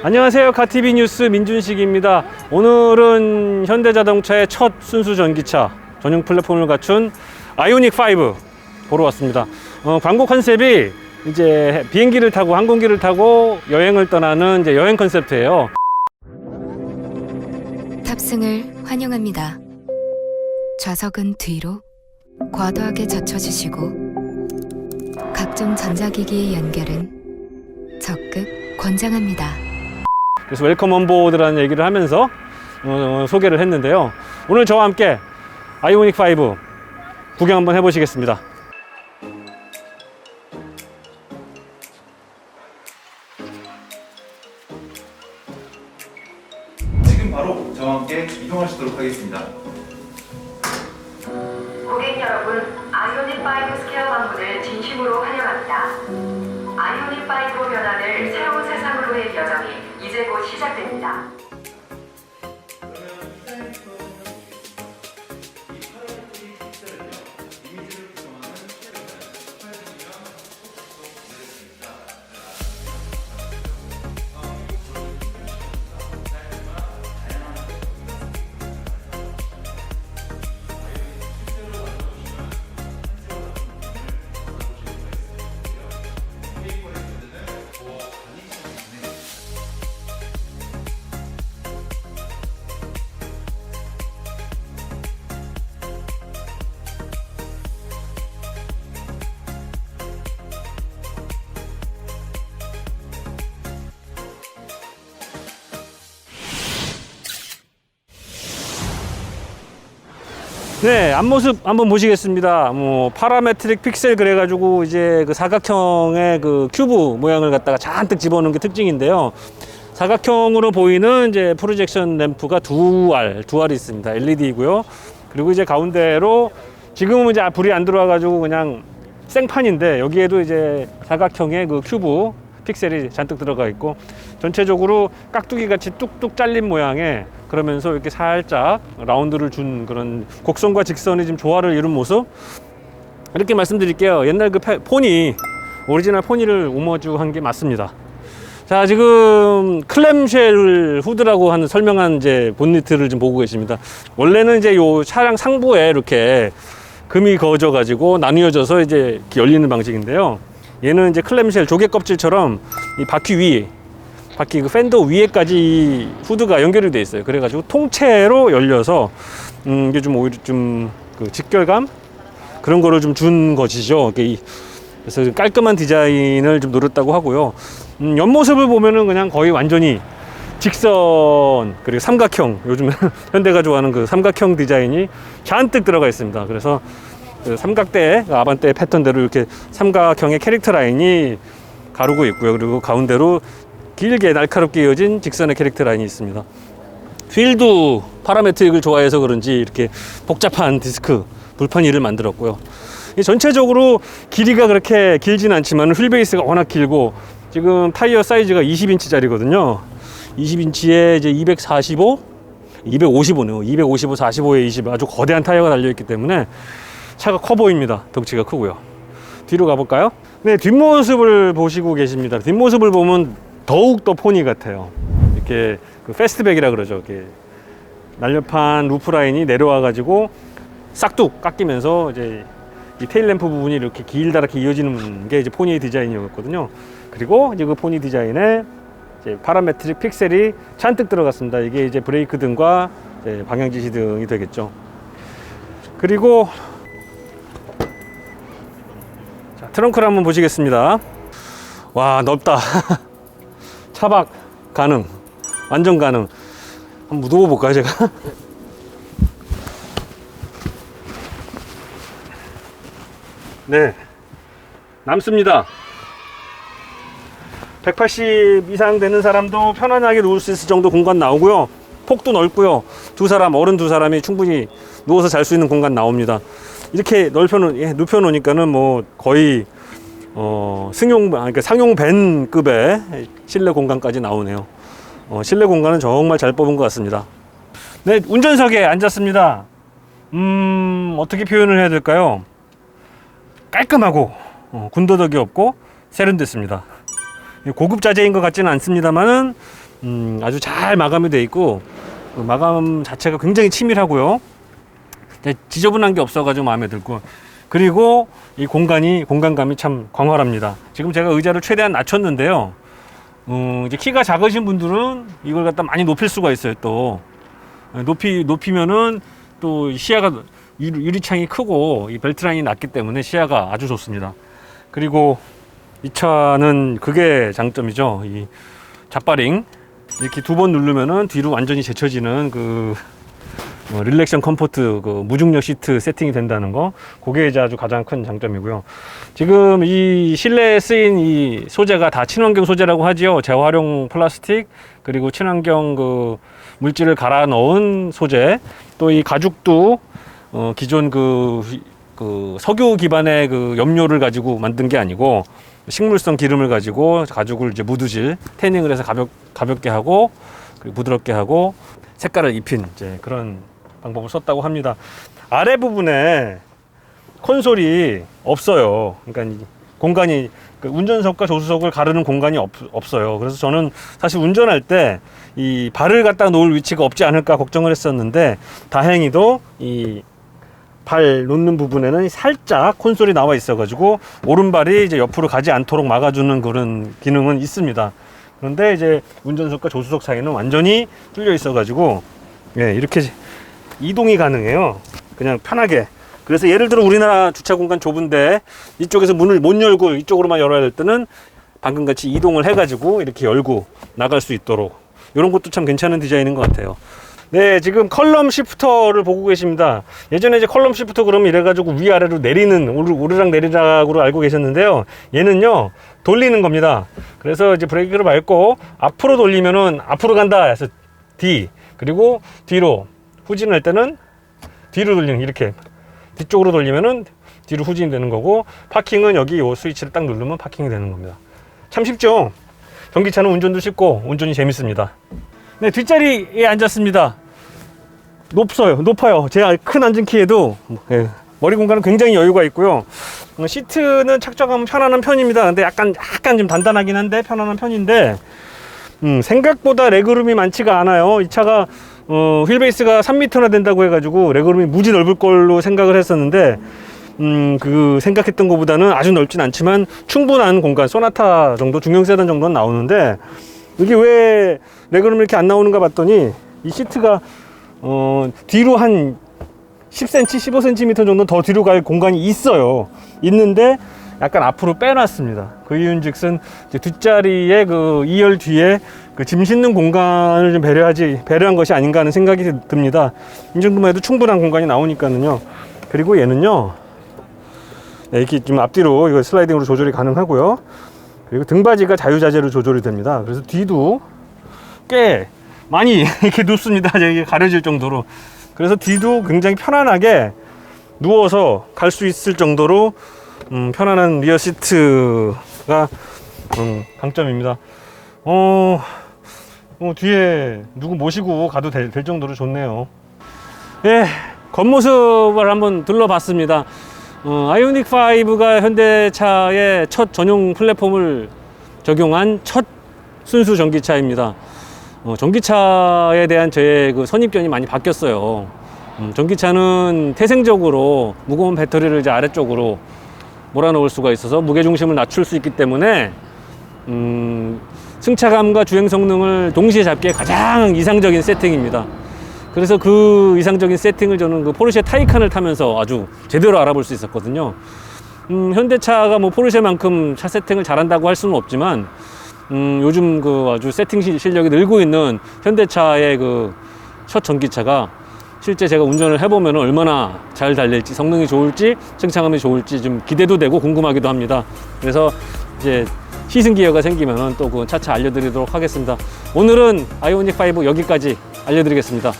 안녕하세요. 가티비 뉴스 민준식입니다. 오늘은 현대자동차의 첫 순수 전기차 전용 플랫폼을 갖춘 아이오닉 5 보러 왔습니다. 어, 광고 컨셉이 이제 비행기를 타고 항공기를 타고 여행을 떠나는 이제 여행 컨셉트예요. 탑승을 환영합니다. 좌석은 뒤로 과도하게 젖혀주시고 각종 전자기기의 연결은 적극 권장합니다. 그래서 웰컴 온보드라는 얘기를 하면서 어, 소개를 했는데요. 오늘 저와 함께 아이오닉 5 구경 한번 해보시겠습니다. 지금 바로 저와 함께 이동하시도록 하겠습니다. 고객 여러분, 아이오닉 5 스퀘어 방문을 진심으로 환영합니다. 아이오닉 5 변환을 새로운 세상으로의 여정이 이제 곧 시작됩니다. 네, 앞모습 한번 보시겠습니다. 뭐 파라메트릭 픽셀 그래가지고 이제 그 사각형의 그 큐브 모양을 갖다가 잔뜩 집어넣은 게 특징인데요. 사각형으로 보이는 이제 프로젝션 램프가 두 알, 두 알이 있습니다. LED이고요. 그리고 이제 가운데로 지금은 이제 불이 안 들어와가지고 그냥 생판인데 여기에도 이제 사각형의 그 큐브 픽셀이 잔뜩 들어가 있고 전체적으로 깍두기 같이 뚝뚝 잘린 모양의 그러면서 이렇게 살짝 라운드를 준 그런 곡선과 직선이 지금 조화를 이룬 모습 이렇게 말씀드릴게요. 옛날 그 페- 포니 오리지널 포니를 오머주한 게 맞습니다. 자 지금 클램쉘 후드라고 하는 설명한 이제 본니트를 좀 보고 계십니다. 원래는 이제 요 차량 상부에 이렇게 금이 그어져 가지고 나뉘어져서 이제 열리는 방식인데요. 얘는 이제 클램쉘 조개 껍질처럼 이 바퀴 위 바퀴 그 팬더 위에까지 이 후드가 연결이 돼 있어요. 그래가지고 통째로 열려서 음, 이게 좀 오히려 좀 그 직결감 그런 거를 좀 준 것이죠. 이- 그래서 좀 깔끔한 디자인을 좀 노렸다고 하고요. 음, 옆모습을 보면은 그냥 거의 완전히 직선 그리고 삼각형 요즘 현대가 좋아하는 그 삼각형 디자인이 잔뜩 들어가 있습니다. 그래서 그 삼각대 아반떼 패턴대로 이렇게 삼각형의 캐릭터 라인이 가르고 있고요. 그리고 가운데로 길게 날카롭게 이어진 직선의 캐릭터 라인이 있습니다. 휠도 파라메트릭을 좋아해서 그런지 이렇게 복잡한 디스크 불판 휠을 만들었고요. 이 전체적으로 길이가 그렇게 길진 않지만 휠 베이스가 워낙 길고 지금 타이어 사이즈가 20인치짜리거든요. 20인치에 이제 245, 255네요. 255, 45에 20 아주 거대한 타이어가 달려 있기 때문에 차가 커 보입니다. 덩치가 크고요. 뒤로 가볼까요? 네, 뒷모습을 보시고 계십니다. 뒷모습을 보면 더욱 더 포니 같아요. 이렇게 그 패스트백이라 그러죠. 이렇게 날렵한 루프 라인이 내려와 가지고 싹둑 깎이면서 이제 이 테일 램프 부분이 이렇게 길다랗게 이어지는 게 이제 포니의 디자인이었거든요. 그리고 이제 그 포니 디자인에 이제 파라메트릭 픽셀이 잔뜩 들어갔습니다. 이게 이제 브레이크 등과 방향 지시 등이 되겠죠. 그리고 트렁크를 한번 보시겠습니다. 와, 넓다. 차박 가능. 완전 가능. 한번 누워 볼까요, 제가? 네. 남습니다. 180 이상 되는 사람도 편안하게 누울 수 있을 정도 공간 나오고요. 폭도 넓고요. 두 사람, 어른 두 사람이 충분히 누워서 잘 수 있는 공간 나옵니다. 이렇게 넓혀 놓, 예, 눕혀 놓으니까는 뭐 거의 어, 승용, 아, 그러니까 상용 밴급의 실내 공간까지 나오네요. 어, 실내 공간은 정말 잘 뽑은 것 같습니다. 네, 운전석에 앉았습니다. 음, 어떻게 표현을 해야 될까요? 깔끔하고 어, 군더더기 없고 세련됐습니다. 고급 자재인 것 같지는 않습니다만은 음, 아주 잘 마감이 돼 있고 그 마감 자체가 굉장히 치밀하고요. 네, 지저분한 게 없어가지고 마음에 들고 그리고 이 공간이 공간감이 참 광활합니다. 지금 제가 의자를 최대한 낮췄는데요. 음, 이제 키가 작으신 분들은 이걸 갖다 많이 높일 수가 있어요. 또 높이 높이면은 또 시야가 유리, 유리창이 크고 이 벨트 라인이 낮기 때문에 시야가 아주 좋습니다. 그리고 이 차는 그게 장점이죠. 이 잡바링 이렇게 두 번 누르면은 뒤로 완전히 제쳐지는 그 뭐 릴렉션 컴포트 그 무중력 시트 세팅이 된다는 거 그게 이제 아주 가장 큰 장점이고요. 지금 이 실내에 쓰인 이 소재가 다 친환경 소재라고 하지요. 재활용 플라스틱 그리고 친환경 그 물질을 갈아 넣은 소재 또 이 가죽도 어 기존 그, 그 석유 기반의 그 염료를 가지고 만든 게 아니고 식물성 기름을 가지고 가죽을 이제 무드질 태닝을 해서 가볍 가볍게 하고 그리고 부드럽게 하고 색깔을 입힌 이제 그런 방법을 썼다고 합니다. 아래 부분에 콘솔이 없어요. 그러니까 이 공간이 그 운전석과 조수석을 가르는 공간이 없, 없어요. 그래서 저는 사실 운전할 때 이 발을 갖다 놓을 위치가 없지 않을까 걱정을 했었는데 다행히도 이 발 놓는 부분에는 살짝 콘솔이 나와 있어가지고 오른발이 이제 옆으로 가지 않도록 막아주는 그런 기능은 있습니다. 그런데 이제 운전석과 조수석 사이는 완전히 뚫려 있어가지고 예 이렇게 이동이 가능해요. 그냥 편하게. 그래서 예를 들어 우리나라 주차 공간 좁은데 이쪽에서 문을 못 열고 이쪽으로만 열어야 될 때는 방금 같이 이동을 해가지고 이렇게 열고 나갈 수 있도록 이런 것도 참 괜찮은 디자인인 것 같아요. 네, 지금 컬럼 시프터를 보고 계십니다. 예전에 이제 컬럼 시프터 그러면 이래가지고 위아래로 내리는 오르, 오르락 내리락으로 알고 계셨는데요. 얘는요, 돌리는 겁니다. 그래서 이제 브레이크를 밟고 앞으로 돌리면은 앞으로 간다 해서 D, 그리고 뒤로 후진할 때는 뒤로 돌리는 이렇게 뒤쪽으로 돌리면은 뒤로 후진이 되는 거고 파킹은 여기 이 스위치를 딱 누르면 파킹이 되는 겁니다. 참 쉽죠? 전기차는 운전도 쉽고 운전이 재밌습니다. 네, 뒷자리에 앉았습니다. 높어요. 높아요. 제큰 앉은 키에도 예, 머리 공간은 굉장히 여유가 있고요. 어, 시트는 착장하면 편안한 편입니다. 근데 약간 약간 좀 단단하긴 한데 편안한 편인데 음, 생각보다 레그룸이 많지가 않아요. 이 차가 어, 휠베이스가 3m나 된다고 해가지고 레그룸이 무지 넓을 걸로 생각을 했었는데 음, 그 생각했던 것보다는 아주 넓진 않지만 충분한 공간, 소나타 정도, 중형 세단 정도는 나오는데 이게 왜 레그룸이 이렇게 안 나오는가 봤더니 이 시트가 어, 뒤로 한 10cm, 15cm 정도 더 뒤로 갈 공간이 있어요. 있는데 약간 앞으로 빼놨습니다. 그 이유는 즉슨 이제 뒷자리에 그 2열 뒤에 그 짐 싣는 공간을 좀 배려하지, 배려한 것이 아닌가 하는 생각이 듭니다. 이 정도만 해도 충분한 공간이 나오니까는요. 그리고 얘는요. 네, 이렇게 좀 앞뒤로 이거 슬라이딩으로 조절이 가능하고요. 그리고 등받이가 자유자재로 조절이 됩니다. 그래서 뒤도 꽤 많이 이렇게 눕습니다. 이게 가려질 정도로. 그래서 뒤도 굉장히 편안하게 누워서 갈 수 있을 정도로 음, 편안한 리어 시트가 음, 강점입니다. 어, 어, 뒤에 누구 모시고 가도 될, 될 정도로 좋네요. 예, 겉모습을 한번 둘러봤습니다. 어, 아이오닉 5가 현대차의 첫 전용 플랫폼을 적용한 첫 순수 전기차입니다. 어, 전기차에 대한 저의 그 선입견이 많이 바뀌었어요. 음, 전기차는 태생적으로 무거운 배터리를 이제 아래쪽으로 몰아넣을 수가 있어서 무게 중심을 낮출 수 있기 때문에 음, 승차감과 주행 성능을 동시에 잡기에 가장 이상적인 세팅입니다. 그래서 그 이상적인 세팅을 저는 그 포르쉐 타이칸을 타면서 아주 제대로 알아볼 수 있었거든요. 음, 현대차가 뭐 포르쉐만큼 차 세팅을 잘한다고 할 수는 없지만 음, 요즘 그 아주 세팅 실- 실력이 늘고 있는 현대차의 그 첫 전기차가 실제 제가 운전을 해보면 얼마나 잘 달릴지 성능이 좋을지 승차감이 좋을지 좀 기대도 되고 궁금하기도 합니다. 그래서 이제 시승 기회가 생기면 또 그 차차 알려드리도록 하겠습니다. 오늘은 아이오닉 5 여기까지 알려드리겠습니다.